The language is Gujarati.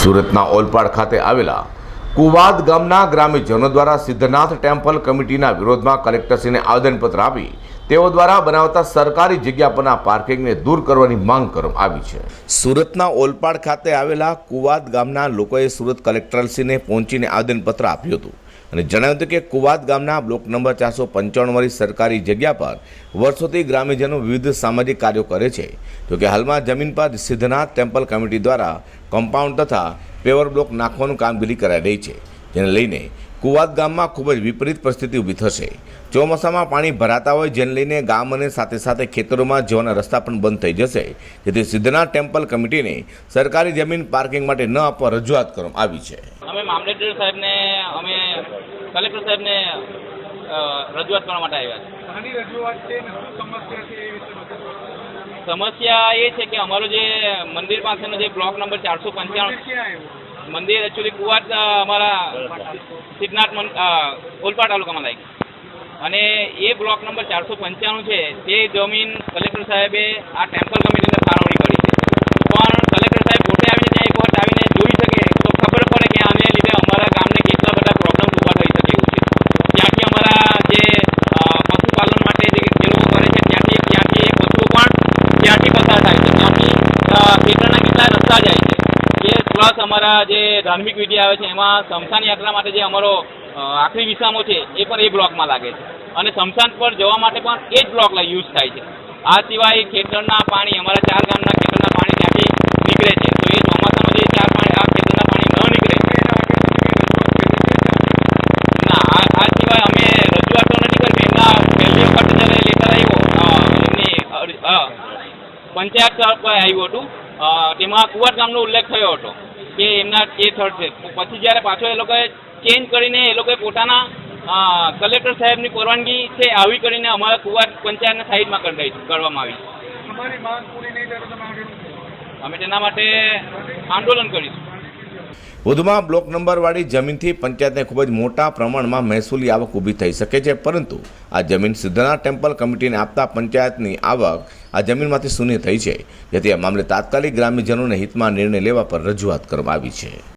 સુરતના ઓલપાડ ખાતે આવેલા કુવાદ ગામના ગ્રામ્યજનો દ્વારા સિદ્ધનાથ ટેમ્પલ કમિટીના વિરોધમાં કલેક્ટરશ્રીને આવેદનપત્ર આપી તેઓ દ્વારા બનાવતા સરકારી જગ્યા પરના પાર્કિંગને દૂર કરવાની માંગ કરવામાં આવી છે. સુરતના ઓલપાડ ખાતે આવેલા કુવાદ ગામના લોકોએ સુરત કલેક્ટરશ્રીને પહોંચીને આવેદનપત્ર આપ્યું હતું અને જણાવ્યું હતું કે કુવાદ ગામના બ્લોક નંબર ચારસો પંચાણુંવાળી સરકારી જગ્યા પર વર્ષોથી ગ્રામ્યજનો વિવિધ સામાજિક કાર્યો કરે છે. જોકે હાલમાં જમીન પર સિદ્ધનાથ ટેમ્પલ કમિટી દ્વારા કમ્પાઉન્ડ તથા પેવર બ્લોક નાખવાનું કામગીરી કરાઈ રહી છે. જેને લઈને કુવાદ ગામમાં ખૂબ જ વિપરીત પરિસ્થિતિ ઊભી થશે. ચોમાસામાં પાણી ભરાતા હોય જેને લઈને ગામ અને સાથે સાથે ખેતરોમાં જવાના રસ્તા પણ બંધ થઈ જશે. જેથી સિદ્ધનાથ ટેમ્પલ કમિટીને સરકારી જમીન પાર્કિંગ માટે ન આપવા રજૂઆત કરવામાં આવી છે. અમે મામલેદાર સાહેબને અમે કલેક્ટર સાહેબને રજૂઆત કરવા માટે આવ્યા છે આની રજૂઆત છે ને શું સમસ્યા એ વિશે બતાવો સમસ્યા એ છે કે અમારો જે મંદિર પાસેનો જે બ્લોક નંબર ચારસો પંચાણું આવ્યું મંદિર એકચ્યુઅલી કુવાડ અમારા સિદ્ધનાથ ઓલપાડ તાલુકામાં લાગી અને એ બ્લોક નંબર ચારસો પંચાણું છે તે જમીન કલેક્ટર સાહેબે આ ટેમ્પલ કમિટીને ફાળવણી કરી છે પણ કલેક્ટર સાહેબ પોતે આવીને ત્યાં એક વખત આવીને જોઈ શકે તો ખબર પડે કે આને લીધે અમારા ગામને કેટલા બધા પ્રોબ્લેમ ઊભા થઈ શકે એવું છે ત્યાંથી અમારા જે અ, પશુપાલન માટે જે જે લોકો કરે છે ત્યાંથી ત્યાંથી એ પશુઓ પણ ત્યાંથી પસાર થાય છે ત્યાંથી અ, ખેતરના કેટલા રસ્તા જાય છે એ પ્લસ અમારા જે ધાર્મિક વિધિ આવે છે, એમાં શમશાન યાત્રા માટે જે અમારો આખરી વિસામો છે, એ પણ એ બ્લોકમાં લાગે છે. અને શમશાન પર જવા માટે પણ એ જ બ્લોક યુઝ થાય છે. આ સિવાય ખેતરના પાણી, અમારા ચાર ગામના ખેતરના પાણી ત્યાંથી નીકળે છે. તો એ ચોમાસામાં જે ચાર પાણી આ ખેતરના પાણી ન નીકળે. ના, આ સિવાય અમે રજૂઆત નથી કરી એમના પહેલી વખત જ્યારે લેટર આવ્યો પંચાયત પર પંચાયત તરફ આવ્યું હતું. તેમાં કુવાર ગામનો ઉલ્લેખ થયો હતો. કે એમના એ થર્ડ છે. પછી જ્યારે પાછો એ લોકોએ ચેન્જ કરીને એ લોકોએ પોતાના કલેક્ટર સાહેબની પરવાનગી છે આવી કરીને અમારા કુવાડ પંચાયતના સાઈડમાં કરી કરવામાં આવી? અમે તેના માટે આંદોલન કરીશું. વધુમાં બ્લોક નંબરવાળી જમીનથી પંચાયતને ખૂબ જ મોટા પ્રમાણમાં મહેસૂલી આવક ઊભી થઈ શકે છે, પરંતુ આ જમીન સિદ્ધનાથ ટેમ્પલ કમિટીને આપતા પંચાયતની આવક આ જમીનમાંથી શૂન્ય થઈ છે. જેથી આ મામલે તાત્કાલિક ગ્રામ્યજનોને હિતમાં નિર્ણય લેવા પર રજૂઆત કરવામાં આવી છે.